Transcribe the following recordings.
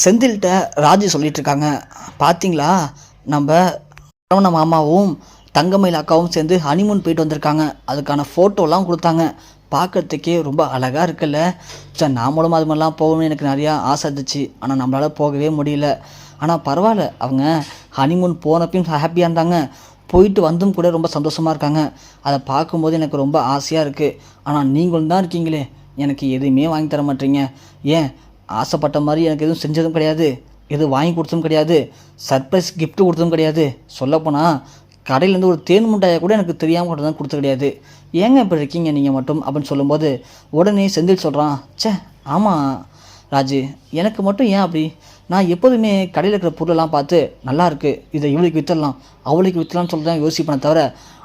செந்தில்கிட்ட ராஜி சொல்லிட்டு இருக்காங்க பார்த்தீங்களா நம்ம சரவண மாமாவும் தங்கமயில் அக்காவும் சேர்ந்து ஹனிமூன் போயிட்டு வந்திருக்காங்க. அதுக்கான ஃபோட்டோலாம் கொடுத்தாங்க. பார்க்கறதுக்கே ரொம்ப அழகாக இருக்குல்ல. சார் நாமளும் அது மாதிரிலாம் போகணும்னு எனக்கு நிறையா ஆசை இருந்துச்சு. ஆனால் நம்மளால் போகவே முடியல. ஆனால் பரவாயில்ல. அவங்க ஹனிமூன் போனப்பையும் ஹாப்பியாக இருந்தாங்க. போயிட்டு வந்தும் கூட ரொம்ப சந்தோஷமாக இருக்காங்க. அதை பார்க்கும்போது எனக்கு ரொம்ப ஆசையாக இருக்குது ஆனால் நீங்களும் தான் இருக்கீங்களே. எனக்கு எதுவுமே வாங்கி தர மாட்டீங்க. ஏன்? ஆசைப்பட்ட மாதிரி எனக்கு எதுவும் செஞ்சதும் கிடையாது. எதுவும் வாங்கி கொடுத்ததும் கிடையாது. சர்ப்ரைஸ் கிஃப்ட்டு கொடுத்ததும் கிடையாது. சொல்லப்போனால் கடையிலேருந்து ஒரு தேன் முட்டாயை கூட எனக்கு தெரியாமல் கொண்டு தான் கொடுத்த கிடையாது. ஏங்க இப்படி இருக்கீங்க நீங்கள் மட்டும்? அப்படின்னு சொல்லும்போது உடனே செந்தில் சொல்கிறான் ச்சே ஆமாம் ராஜு எனக்கு மட்டும் ஏன் அப்படி? நான் எப்போதுமே கடையில் இருக்கிற பொருளெல்லாம் பார்த்து நல்லா இருக்குது இதை இவளுக்கு விற்றுடலாம் அவளுக்கு விற்றலாம்னு சொல்லி தான் யோசிப்பேனே தவிர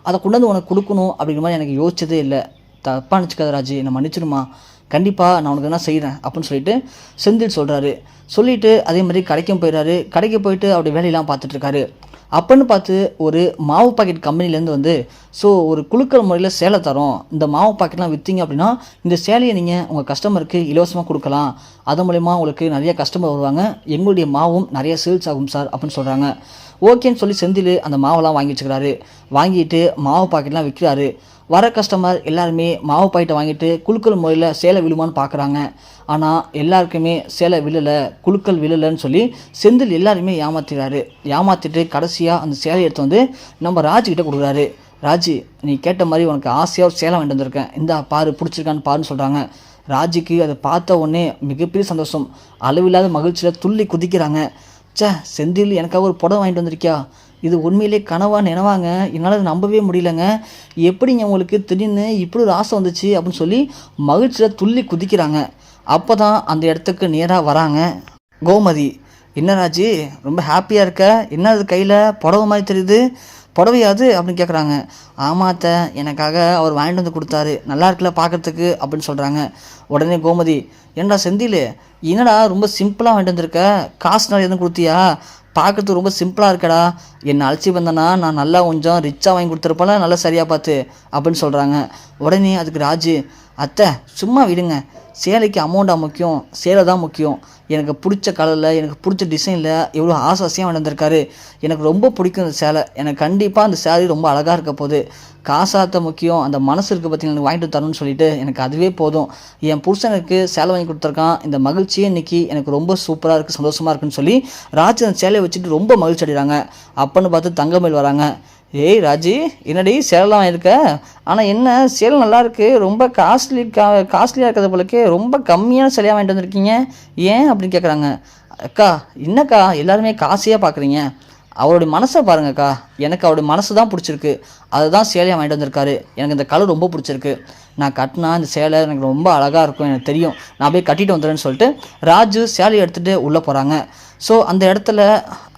அதை கொண்டு வந்து உனக்கு கொடுக்கணும் அப்படிங்கிற மாதிரி எனக்கு யோசிச்சதே இல்லை. தப்பாக நினச்சிக்காத ராஜு என்னை மன்னிச்சிடுமா? கண்டிப்பாக நான் உனக்கு என்ன செய்கிறேன் அப்படின்னு சொல்லிட்டு செந்தில் சொல்கிறாரு சொல்லிவிட்டு அதே மாதிரி கடைக்கும் போயிடுறாரு கடைக்கு போயிட்டு அவருடைய வேலையெல்லாம் பார்த்துட்ருக்காரு. இருக்காரு பார்த்து ஒரு மாவு பாக்கெட் கம்பெனிலேருந்து வந்து ஸோ ஒரு குழுக்கள் முறையில் சேலை தரோம். இந்த மாவு பாக்கெட்லாம் விற்றீங்க அப்படின்னா இந்த சேலையை நீங்கள் உங்கள் கஸ்டமருக்கு இலவசமாக கொடுக்கலாம். அது மூலயமா உங்களுக்கு நிறைய கஸ்டமர் வருவாங்க. எங்களுடைய மாவும் நிறைய சேல்ஸ் ஆகும் சார் அப்படின்னு சொல்கிறாங்க ஓகேன்னு சொல்லி செந்தில் அந்த மாவெல்லாம் வாங்கி வச்சுக்கிறாரு. வாங்கிட்டு மாவு பாக்கெட்லாம் விற்கிறாரு வர கஸ்டமர் எல்லாருமே மாவு பாயிட்டை வாங்கிட்டு குழுக்கள் முறையில் சேலை விழுமான்னு பார்க்குறாங்க ஆனால் எல்லாருக்குமே சேலை விழலை குழுக்கள் விழலைன்னு சொல்லி செந்தில் எல்லாருமே ஏமாத்துறாரு ஏமாத்திட்டு கடைசியாக அந்த சேலையை எடுத்து வந்து நம்ம ராஜுக்கிட்ட கொடுக்குறாரு. ராஜு நீ கேட்ட மாதிரி உனக்கு ஆசையாக ஒரு சேலை வாங்கிட்டு வந்திருக்கேன். இந்தா பாரு பிடிச்சிருக்கான்னு பாருன்னு சொல்கிறாங்க ராஜுக்கு அதை பார்த்த உடனே மிகப்பெரிய சந்தோஷம். அளவில்லாத மகிழ்ச்சியில் துள்ளி குதிக்கிறாங்க. ச்சே செந்தில் எனக்காக ஒரு புடவை வாங்கிட்டு வந்திருக்கியா? இது உண்மையிலே கனவா நினைவாங்க. என்னால் அதை நம்பவே முடியலங்க. எப்படிங்க உங்களுக்கு திடீர்னு இப்படி ஒரு ஆசை வந்துச்சு அப்படின்னு சொல்லி மகிழ்ச்சியில் துள்ளி குதிக்கிறாங்க. அப்போ தான் அந்த இடத்துக்கு நேராக வராங்க. கோமதி என்னராஜி ரொம்ப ஹாப்பியாக இருக்க? என்ன அது கையில்? புடவை மாதிரி தெரியுது. புடவையாது அப்படின்னு கேட்குறாங்க ஆமாத்த எனக்காக அவர் வாங்கிட்டு வந்து கொடுத்தாரு. நல்லா இருக்குல்ல பார்க்கறதுக்கு அப்படின்னு சொல்கிறாங்க உடனே கோமதி ஏன்டா செந்தில் என்னடா ரொம்ப சிம்பிளாக வாங்கிட்டு வந்திருக்க? காசு நிறைய எதுவும் கொடுத்தியா? பார்க்கறதுக்கு ரொம்ப சிம்பிளாக இருக்கடா. என்னை அழைச்சி வந்தேன்னா நான் நல்லா கொஞ்சம் ரிச்சாக வாங்கி கொடுத்துருப்பேன் நல்லா சரியாக பார்த்து அப்படின்னு சொல்கிறாங்க உடனே அதுக்கு ராஜு அத்தை சும்மா விடுங்க. சேலைக்கு அமௌண்ட்டாக முக்கியம் சேலை தான் முக்கியம். எனக்கு பிடிச்ச கலரில் எனக்கு பிடிச்ச டிசைனில் எவ்வளோ ஆசை ஆசையாக வந்திருக்காரு எனக்கு ரொம்ப பிடிக்கும் இந்த சேலை. எனக்கு கண்டிப்பாக அந்த சேலை ரொம்ப அழகாக இருக்க போகுது. காசாத்த முக்கியம் அந்த மனசு இருக்குது பார்த்தீங்களா எனக்கு வாங்கிட்டு தரணும்னு சொல்லிட்டு எனக்கு அதுவே போதும். என் புருஷனுக்கு சேலை வாங்கி கொடுத்துருக்கான். இந்த மகிழ்ச்சியே இன்னைக்கு எனக்கு ரொம்ப சூப்பராக இருக்குது சந்தோஷமாக இருக்குன்னு சொல்லி ராஜ் அந்த சேலையை வச்சுட்டு ரொம்ப மகிழ்ச்சி அடைகிறாங்க. அப்பன்னு பார்த்து தங்கமேல் வராங்க. ஏய் ராஜி என்னடி சேலைலாம் வாங்கியிருக்க ஆனால் என்ன சேலம் நல்லாயிருக்கு ரொம்ப காஸ்ட்லி கா காஸ்ட்லியாக இருக்கிறது போலக்கே ரொம்ப கம்மியான சேலையாக வாங்கிட்டு வந்திருக்கீங்க. ஏன் அப்படின்னு கேட்குறாங்க அக்கா என்னக்கா எல்லாருமே காசியாக பார்க்குறீங்க அவருடைய மனசை பாருங்கக்கா. எனக்கு அவருடைய மனசு தான் பிடிச்சிருக்கு. அதுதான் சேலையாக வாங்கிட்டு வந்திருக்காரு. எனக்கு இந்த கலர் ரொம்ப பிடிச்சிருக்கு. நான் கட்டினா இந்த சேலை எனக்கு ரொம்ப அழகாக இருக்கும் எனக்கு தெரியும். நான் போய் கட்டிட்டு வந்துடுறேன்னு சொல்லிட்டு ராஜு சேலையை எடுத்துகிட்டு உள்ளே போகிறாங்க ஸோ அந்த இடத்துல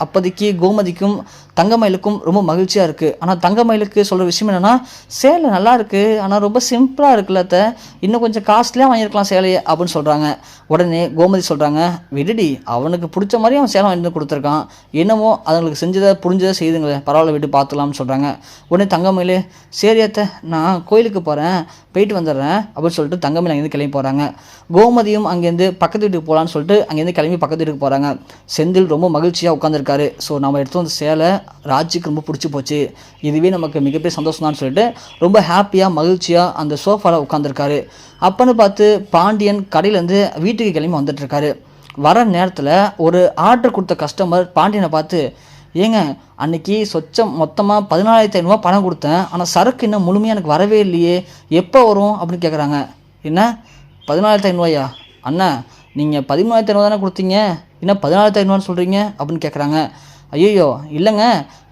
அப்போதைக்கு கோமதிக்கும் தங்கமயிலுக்கும் ரொம்ப மகிழ்ச்சியாக இருக்குது ஆனால் தங்கமயிலுக்கு சொல்கிற விஷயம் என்னென்னா சேலை நல்லா இருக்குது ஆனால் ரொம்ப சிம்பிளாக இருக்குல்ல அத்தை. இன்னும் கொஞ்சம் காஸ்ட்லியாக வாங்கியிருக்கலாம் சேலையை அப்படின்னு சொல்கிறாங்க உடனே கோமதி சொல்கிறாங்க விடுடி அவனுக்கு பிடிச்ச மாதிரி அவன் சேலை வாங்கிட்டு வந்து கொடுத்துருக்கான். என்னமோ அதுங்களுக்கு செஞ்சதை புரிஞ்சதை செய்துங்களே. பரவாயில்ல விட்டு பார்த்துக்கலாம்னு சொல்கிறாங்க உடனே தங்கமயில் சரி அத்தை நான் கோயிலுக்கு போகிறேன் போயிட்டு வந்துடுறேன் அப்படின்னு சொல்லிட்டு தங்கமயில் அங்கேருந்து கிளம்பி போகிறாங்க கோமதியும் அங்கேருந்து பக்கத்து வீட்டுக்கு போகலான்னு சொல்லிட்டு அங்கேருந்து கிளம்பி பக்கத்து வீட்டுக்கு போகிறாங்க செந்தில் ரொம்ப மகிழ்ச்சியாக உட்காந்துருக்காரு ஸோ நம்ம எடுத்து வந்த சேலை ராஜுக்கு ரொம்ப பிடிச்சி போச்சு. இதுவே நமக்கு மிகப்பெரிய சந்தோஷம் தான் சொல்லிட்டு ரொம்ப ஹாப்பியாக மகிழ்ச்சியாக அந்த சோஃபாவில் உட்காந்துருக்காரு அப்போன்னு பார்த்து பாண்டியன் கடையிலேருந்து வீட்டுக்கு கிளம்பி வந்துட்டுருக்காரு. வர நேரத்தில் ஒரு ஆர்டர் கொடுத்த கஸ்டமர் பாண்டியனை பார்த்து ஏங்க அன்னைக்கு சொச்சம் மொத்தமாக பதினாலாயிரத்தி ஐநூறுரூவா பணம் கொடுத்தேன். ஆனால் சரக்கு இன்னும் முழுமையாக எனக்கு வரவே இல்லையே. எப்போ வரும்? அப்படின்னு கேட்குறாங்க என்ன? பதினாலாயிரத்தி ஐநூறுவாயா? அண்ணா நீங்கள் பதிமூணாயிரத்தி ஐநூறு தானே கொடுத்தீங்க? என்ன பதினாலாயிரத்து ஐநூறுவான்னு சொல்கிறீங்க அப்படின்னு கேட்குறாங்க ஐயோ இல்லைங்க.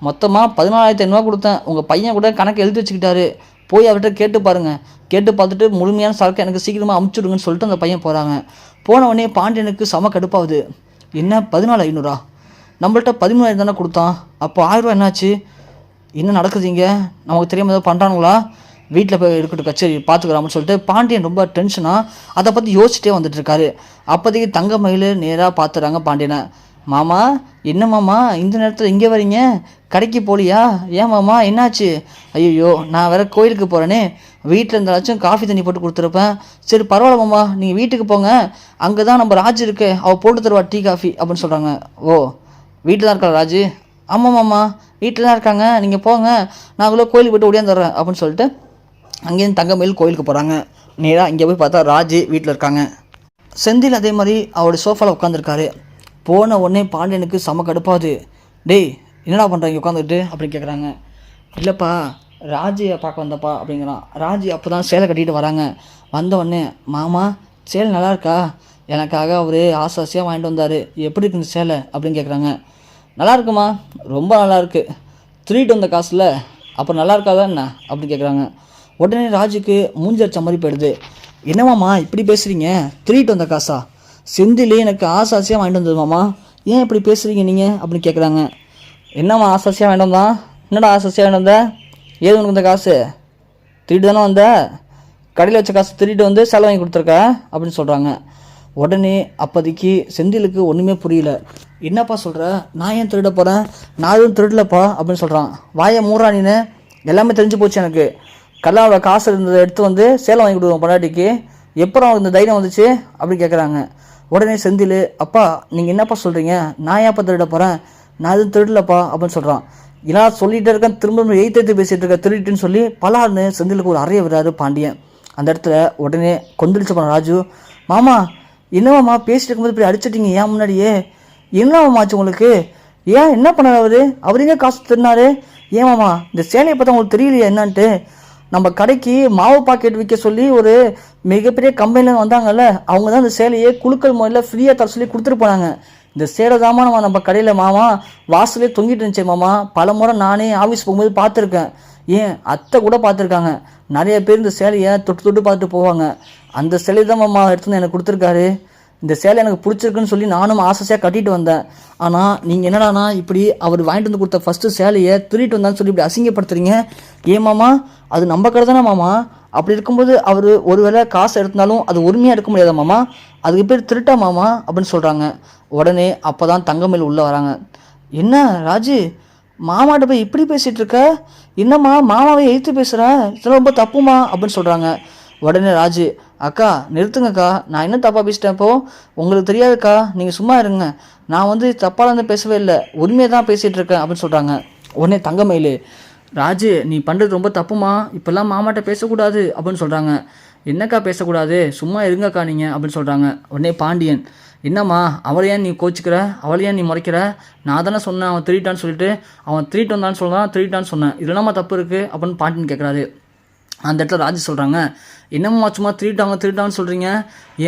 மொத்தமாக பதினாலாயிரத்தி ஐநூறுவா கொடுத்தேன். உங்கள் பையன் கூட கணக்கு எழுதி வச்சுக்கிட்டாரு. போய் அவர்கிட்ட கேட்டு பாருங்கள் கேட்டு பார்த்துட்டு முழுமையான சரக்கு எனக்கு சீக்கிரமாக அமுச்சு விடுங்கன்னு சொல்லிட்டு அந்த பையன் போகிறாங்க போன உடனே பாண்டியனுக்கு செம கடுப்பாகுது. என்ன பதினாலு ஐநூறா? நம்மள்ட்ட பதிமூணாயிரம் தானே கொடுத்தான். அப்போ ஆயிரரூவா என்னாச்சு? என்ன நடக்குதுங்க நமக்கு தெரியாமல் ஏதோ பண்ணுறானுங்களா வீட்டில் போய் இருக்கட்டும் கச்சேரி பார்த்துக்கலாம்னு சொல்லிட்டு பாண்டியன் ரொம்ப டென்ஷனாக அதை பற்றி யோசிச்சிட்டே வந்துட்டு இருக்காரு. அப்போதைக்கு தங்கமயில் நேராக பார்த்துறாங்க பாண்டியனை. மாமா என்ன மாமா? இந்த நேரத்தில் இங்கே வரீங்க? கடைக்கு போலியா? ஏன் மாமா? என்னாச்சு? ஐயோ நான் வேற கோயிலுக்கு போகிறேனே வீட்டில் இருந்தாலாச்சும் காஃபி தண்ணி போட்டு கொடுத்துருப்பேன். சரி பரவாயில்ல மாமா நீங்கள் வீட்டுக்கு போங்க. அங்கே தான் நம்ம ராஜ் இருக்கு. அவள் போட்டு தருவா டீ காஃபி அப்படின்னு சொல்கிறாங்க ஓ வீட்டில் தான் இருக்கா ராஜு? ஆமாம் மாமா வீட்டில் தான் இருக்காங்க. நீங்கள் போங்க. நான் அவ்வளோ கோயிலுக்கு போய்ட்டு ஓடியாந்துடுறேன் அப்படின்னு சொல்லிட்டு அங்கேருந்து தங்கமயில் கோயிலுக்கு போகிறாங்க நேராக இங்கே போய் பார்த்தா ராஜு வீட்டில் இருக்காங்க. செந்தில் அதே மாதிரி அவருடைய சோஃபாவில் உட்காந்துருக்காரு போன உடனே பாண்டியனுக்கு செம கடுப்பாது டேய் என்னடா பண்ணுறாங்க உட்காந்துட்டு அப்படின்னு கேட்குறாங்க இல்லைப்பா ராஜியை பார்க்க வந்தப்பா அப்படிங்கிறான். ராஜி அப்போ தான் சேலை கட்டிட்டு வராங்க. வந்த உடனே மாமா சேலை நல்லா இருக்கா? எனக்காக அவர் ஆசை ஆசையாக வாங்கிட்டு வந்தார். எப்படி இருக்கு இந்த சேலை? அப்படின்னு கேட்குறாங்க நல்லா இருக்குமா? ரொம்ப நல்லா இருக்குது திருடிட்டு வந்த காசில் அப்போ நல்லா இருக்காதா என்ன? அப்படின்னு கேட்குறாங்க உடனே ராஜுக்கு மூஞ்சி மாதிரி போயிடுது. என்னவாம்மா இப்படி பேசுகிறீங்க திருட்டு வந்த காசா? செந்திலே எனக்கு ஆசை ஆசையாக வாங்கிட்டு வந்ததுமாம்மா ஏன் இப்படி பேசுகிறீங்க நீங்கள் அப்படின்னு கேட்குறாங்க என்னம்மா ஆசை வேண்டாம் வாங்கிட்டு என்னடா ஆசை வேண்டாம் வாங்கிட்டு வந்த? ஏது உனக்கு இந்த காசு? திருட்டு தானே வந்த? கடையில் வச்ச காசு திருட்டு வந்து செலவு வாங்கி கொடுத்துருக்க? அப்படின்னு சொல்கிறாங்க உடனே அப்போதைக்கு செந்திலுக்கு ஒன்றுமே புரியல. என்னப்பா சொல்கிற நான் ஏன் திருட போகிறேன் நான் எதுவும் திருடலப்பா? அப்படின்னு சொல்கிறான் வாயை மூறானின்னு எல்லாமே தெரிஞ்சு போச்சு எனக்கு. கல்லாவோட காசு இருந்ததை எடுத்து வந்து சேலம் வாங்கி கொடுக்குறோம் பொண்டாட்டிக்கு. எப்புறம் இந்த தைரியம் வந்துச்சு? அப்படின்னு கேட்குறாங்க உடனே செந்தில் அப்பா நீங்கள் என்னப்பா சொல்கிறீங்க நான் ஏன்ப்பா திருட போகிறேன் நான் எதுவும் திருடலப்பா? அப்படின்னு சொல்கிறான் ஏன்னா சொல்லிகிட்டே இருக்கேன். திரும்ப எய்த்து எடுத்து பேசிகிட்டு இருக்க திருட்டுன்னு சொல்லி பலார்னு செந்திலுக்கு ஒரு அறைய விடுறாரு பாண்டியன். அந்த இடத்துல உடனே கொந்தளிச்சு போன ராஜு. மாமா என்னவாம்மா? பேசிட்டு இருக்கும்போது இப்படி அடிச்சிட்டிங்க ஏன் முன்னாடியே. என்னவாம்மா ஆச்சு உங்களுக்கு? ஏன் என்ன பண்ணார் அவர் அவர் எங்கே காசு திருநாரு ஏமாம்மா இந்த சேலையை பார்த்தா உங்களுக்கு தெரியலையா என்னான்ட்டு? நம்ம கடைக்கு மாவு பாக்கெட் விற்க சொல்லி ஒரு மிகப்பெரிய கம்பெனியில் வந்தாங்கல்ல அவங்க தான் இந்த சேலையை குழுக்கள் முறையில் ஃப்ரீயாக தர சொல்லி கொடுத்துட்டு போனாங்க. இந்த சேலை தாமா நம்ம நம்ம கடையில் மாமா வாசலே தொங்கிட்டு இருந்துச்சு மாமா. பல முறை நானே ஆஃபீஸ் போகும்போது பார்த்துருக்கேன். ஏன்? அத்தை கூட பார்த்துருக்காங்க. நிறைய பேர் இந்த சேலையை தொட்டு தொட்டு பார்த்துட்டு போவாங்க. அந்த சேலை தான் மாமா எடுத்துன்னு எனக்கு கொடுத்துருக்காரு. இந்த சேலை எனக்கு பிடிச்சிருக்குன்னு சொல்லி நானும் ஆசையாக கட்டிட்டு வந்தேன். ஆனால் நீங்கள் என்னடானா இப்படி அவர் வாங்கிட்டு வந்து கொடுத்த ஃபஸ்ட்டு சேலையை திருட்டு வந்தான்னு சொல்லி இப்படி அசிங்கப்படுத்துறீங்க? ஏன் மாமா? அது நம்ம கடை தானே மாமா? அப்படி இருக்கும்போது அவர் ஒருவேளை காசு எடுத்தாலும் அது உரிமையாக எடுக்க முடியாதா மாமா? அதுக்கு பேர் திருட்டா மாமா அப்படின்னு சொல்கிறாங்க உடனே அப்போ தான் தங்கமேல் உள்ளே வராங்க. என்ன ராஜு மாமாட்ட போய் இப்படி பேசிகிட்டு இருக்க? என்னம்மா மாமாவை எழுத்து பேசுகிறேன் இதெல்லாம் ரொம்ப தப்புமா? அப்படின்னு சொல்கிறாங்க உடனே ராஜு அக்கா நிறுத்துங்கக்கா. நான் என்ன தப்பாக பேசிட்டேன் இப்போது உங்களுக்கு தெரியாதுக்கா. நீங்கள் சும்மா இருங்க. நான் வந்து தப்பாக வந்து பேசவே இல்லை. உண்மையை தான் பேசிகிட்டு இருக்கேன் அப்படின்னு சொல்கிறாங்க உடனே தங்கமயில் ராஜு நீ பண்ணுறது ரொம்ப தப்புமா? இப்போல்லாம் மாமாட்ட பேசக்கூடாது அப்படின்னு சொல்கிறாங்க என்னக்கா பேசக்கூடாது? சும்மா இருங்கக்கா நீங்கள் அப்படின்னு சொல்கிறாங்க உடனே பாண்டியன் என்னம்மா அவளை ஏன் நீ கோச்சிக்கிற? அவளை ஏன் நீ முறைக்கிற? நான் தானே சொன்னேன் அவன் திருட்டான்னு சொல்லிட்டு. அவன் திருட்டு வந்தான்னு சொல்லலாம் திருட்டான்னு சொன்னேன். இதுல என்னம்மா தப்பு இருக்குது அப்படின்னு பாண்டியன் கேட்குறாரு அந்த இடத்துல ராஜி சொல்கிறாங்க என்னம்மா சும்மா திருட்டாங்க திருட்டான்னு சொல்கிறீங்க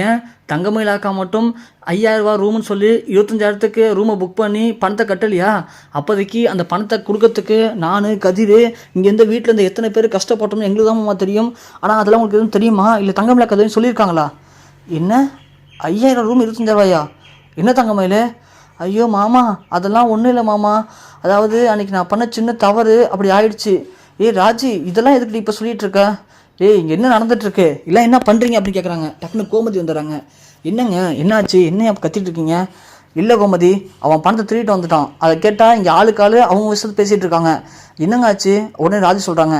ஏன்? தங்கமயில் அக்கா மட்டும் ஐயாயிரரூவா ரூம்னு சொல்லி இருபத்தஞ்சாயிரத்துக்கு ரூமை புக் பண்ணி பணத்தை கட்டலையா? அப்போதைக்கு அந்த பணத்தை கொடுக்கறதுக்கு நான் கதிர் இங்கேருந்து வீட்டில் இருந்து எத்தனை பேர் கஷ்டப்பட்டோம்னு எங்களுக்கு தான் தெரியும். ஆனால் அதெல்லாம் உங்களுக்கு எதுவும் தெரியுமா? இல்லை தங்கமயில் அக்கா எதுவும் சொல்லியிருக்காங்களா? என்ன? ஐயாயிரம் ரூம் இருபத்தஞ்சாயிரவாயா? என்ன தங்கமயில்? ஐயோ மாமா அதெல்லாம் ஒன்றும் இல்லை மாமா. அதாவது அன்றைக்கி நான் பண்ண சின்ன தவறு அப்படி ஆயிடுச்சு. ஏய் ராஜி இதெல்லாம் எதுக்கு இப்போ சொல்லிட்டு இருக்க ஏய் இங்கே என்ன நடந்துட்டுருக்கு? இல்லை என்ன பண்ணுறீங்க அப்படின்னு கேட்குறாங்க டக்குனு கோமதி வந்துடுறாங்க. என்னங்க என்னாச்சு? என்ன கத்திட்டு இருக்கீங்க? இல்லை கோமதி அவன் பணத்தை திருட்டு வந்துட்டான். அதை கேட்டால் இங்கே ஆளுக்கு ஆளு அவங்க விஷயத்தை பேசிகிட்டு இருக்காங்க. என்னங்க ஆச்சு? உடனே ராஜி சொல்கிறாங்க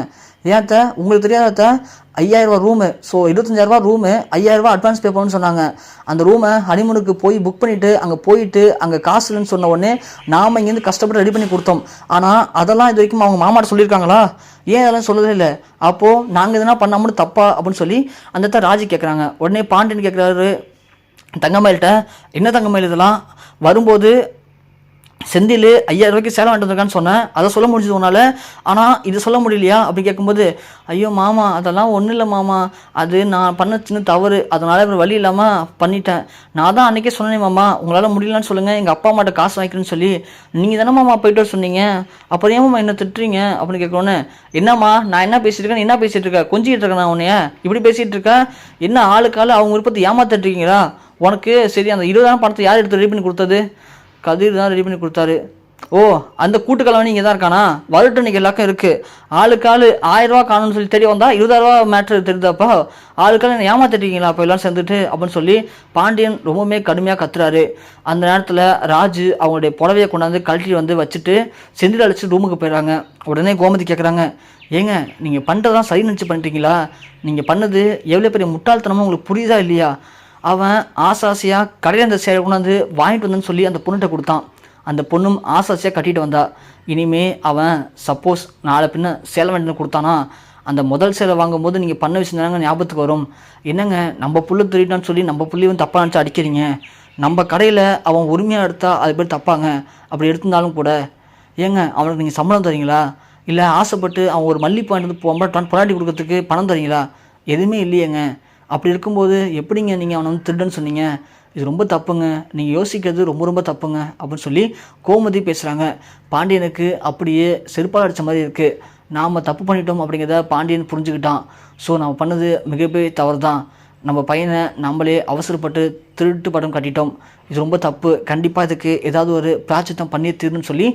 ஏத்த உங்களுக்கு தெரியாதத்த ஐயாயிரரூவா ரூமு ஸோ இருபத்தஞ்சாயிரரூவா ரூமு ஐயாயிரரூவா அட்வான்ஸ் பே பண்ணணும்னு சொன்னாங்க. அந்த ரூமை ஹனிமூனுக்கு போய் புக் பண்ணிவிட்டு அங்கே போயிட்டு அங்கே காசு இல்லைன்னு சொன்ன உடனே நாம் இங்கேருந்து கஷ்டப்பட்டு ரெடி பண்ணி கொடுத்தோம். ஆனால் அதெல்லாம் இது வரைக்கும் அவங்க மாமாட்ட சொல்லியிருக்காங்களா? ஏன் அதெல்லாம் சொல்லவே இல்லை? அப்போது நாங்கள் எதனா பண்ணாமல் தப்பா அப்படின்னு சொல்லி அந்த இடத்துல ராஜி கேட்குறாங்க உடனே பாண்டியன் கேட்குறாரு தங்கமயில்கிட்ட என்ன தங்கமயில் இதெல்லாம்? வரும்போது செந்தில் ஐயாயிரம் ரூபாய்க்கு சேலம் வாங்கிட்டு வந்திருக்கான்னு சொன்னேன். அதை சொல்ல முடிஞ்சது உன்னால். ஆனால் இது சொல்ல முடியலையா? அப்படி கேட்கும்போது ஐயோ மாமா அதெல்லாம் ஒன்றும் இல்லை மாமா. அது நான் பண்ண சின்ன தவறு. அதனால் இவர் வழி இல்லாமல் பண்ணிட்டேன். நான் தான் அன்றைக்கே சொன்னேன் மாமா. உங்களால் முடியலன்னு சொல்லுங்கள் எங்கள் அப்பா அம்மாட்ட காசு வாங்கிக்கிறேன்னு சொல்லி. நீங்கள் தானே மாமா போயிட்டு வர சொன்னீங்க. அப்புறம் ஏன் மாமா என்ன திட்டுறீங்க? அப்படின்னு கேட்கணுன்னு என்னம்மா நான் என்ன பேசிட்டு இருக்கேன்? என்ன பேசிகிட்டு இருக்கேன் கொஞ்சிக்கிட்டு இருக்கேன் நான் உன்னைய. இப்படி பேசிகிட்டு இருக்கேன் என்ன ஆளுக்கு அவங்க விருப்பத்தை ஏமாத்திட்டு இருக்கீங்களா? உனக்கு சரி அந்த இருபதாயிரம் பணத்தை யார் எடுத்து ரெடி பண்ணி கொடுத்தது? கதிர் தான் ரெடி பண்ணி கொடுத்தாரு. ஓ அந்த கூட்டுக்கலவன் இங்கே தான் இருக்கானா? வரட்டும் நீங்கள் எல்லாருக்கும் இருக்குது ஆளுக்கு ஆள் ஆயிரம் ரூபா காணும்னு சொல்லி தெரிய வந்தால் இருபதாயிரரூவா மேட்ரு தெரியுதாப்பா? ஆளுக்கால என்ன ஏமாத்திட்டீங்களா அப்போ எல்லாம் சேர்ந்துட்டு அப்படின்னு சொல்லி பாண்டியன் ரொம்பவுமே கடுமையாக கத்துறாரு. அந்த நேரத்தில் ராஜு அவங்களுடைய புடவையை கொண்டாந்து கழட்டி வந்து வச்சுட்டு செந்தில் அழைச்சி ரூமுக்கு போயிடுறாங்க. உடனே கோமதி கேட்குறாங்க ஏங்க நீங்கள் பண்ணுறதெல்லாம் சரி நினச்சி பண்ணிட்டீங்களா? நீங்கள் பண்ணது எவ்வளோ பெரிய முட்டாள்தனமாக உங்களுக்கு புரியுதா இல்லையா? அவன் ஆசாசியாக கடையில் அந்த சேலை கொண்டாந்து வாங்கிட்டு வந்தேன்னு சொல்லி அந்த பொண்ணுகிட்ட கொடுத்தான். அந்த பொண்ணும் ஆசாசியாக கட்டிட்டு வந்தா. இனிமே அவன் சப்போஸ் நாளை பின்ன சேலை வேண்டிய கொடுத்தானா அந்த முதல் சேலை வாங்கும்போது நீங்கள் பண்ண விஷயம் ஞாபகத்துக்கு வரும். என்னங்க நம்ம புள்ள திருட்டான்னு சொல்லி நம்ம புள்ளையும் தப்பாக நினச்சி அடிக்கிறீங்க. நம்ம கடையில் அவன் உரிமையாக எடுத்தால் அது பேர் தப்பாங்க. அப்படி எடுத்திருந்தாலும் கூட. ஏங்க அவனுக்கு நீங்கள் சம்பளம் தரீங்களா? இல்லை ஆசைப்பட்டு அவன் ஒரு மல்லி வாங்கிட்டு வந்து பொம்பளை பொண்டாட்டி கொடுக்கறதுக்கு பணம் தரீங்களா? எதுவுமே இல்லையேங்க. அப்படி இருக்கும்போது எப்படிங்க நீங்கள் அவனை வந்து திருடுன்னு சொன்னீங்க? இது ரொம்ப தப்புங்க. நீங்கள் யோசிக்கிறது ரொம்ப ரொம்ப தப்புங்க. அப்படின்னு சொல்லி கோமதி பேசுகிறாங்க பாண்டியனுக்கு அப்படியே செருப்பால் அடித்த மாதிரி இருக்குது நாம் தப்பு பண்ணிட்டோம் அப்படிங்கிறத பாண்டியன் புரிஞ்சுக்கிட்டான். ஸோ நம்ம பண்ணது மிகப்பெரிய தவறு தான் நம்ம பையனை நம்மளே அவசரப்பட்டு திருட்டு படம் கட்டிட்டோம். இது ரொம்ப தப்பு. கண்டிப்பாக இதுக்கு ஏதாவது ஒரு பிராச்சித்தம் பண்ணி தீரணும்னு சொல்லி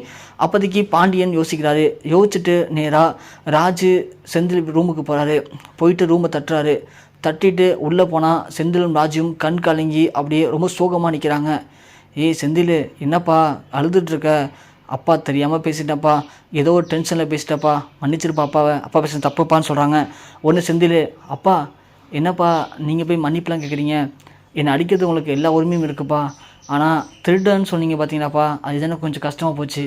அப்போதைக்கு பாண்டியன் யோசிக்கிறாரு. யோசிச்சுட்டு நேராக ராஜு செந்தில் ரூமுக்கு போகிறாரு போயிட்டு ரூமை தட்டுறாரு. தட்டிட்டு உள்ளே போனால் செந்திலும் ராஜும் கண் கலங்கி அப்படியே ரொம்ப சோகமாக நிற்கிறாங்க ஏய் செந்தில் என்னப்பா? அழுதுட்ருக்க அப்பா தெரியாமல் பேசிட்டப்பா. ஏதோ ஒரு டென்ஷனில் பேசிட்டப்பா. மன்னிச்சிருப்பா அப்பாவை அப்பா பேச தப்புப்பான்னு சொல்கிறாங்க ஒன்று செந்தில் அப்பா என்னப்பா? நீங்கள் போய் மன்னிப்புலாம் கேட்குறீங்க என்னை அடிக்கிறது உங்களுக்கு எல்லா உரிமையும் இருக்குப்பா. ஆனால் திருடன்னு சொன்னீங்க பார்த்தீங்கன்னாப்பா அது எனக்கு கொஞ்சம் கஷ்டமாக போச்சு.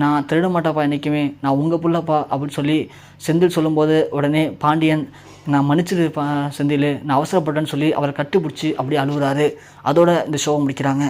நான் திருட மாட்டாப்பா என்றைக்குமே நான் உங்கள் புள்ளப்பா அப்படின்னு சொல்லி செந்தில் சொல்லும்போது உடனே பாண்டியன் நான் மன்னிச்சிருப்பேன் செந்தில் நான் அவசரப்பட்டேன்னு சொல்லி அவரை கட்டுப்பிடிச்சி அப்படியே அழுகுறாரு. அதோட இந்த ஷோவை முடிக்கிறாங்க.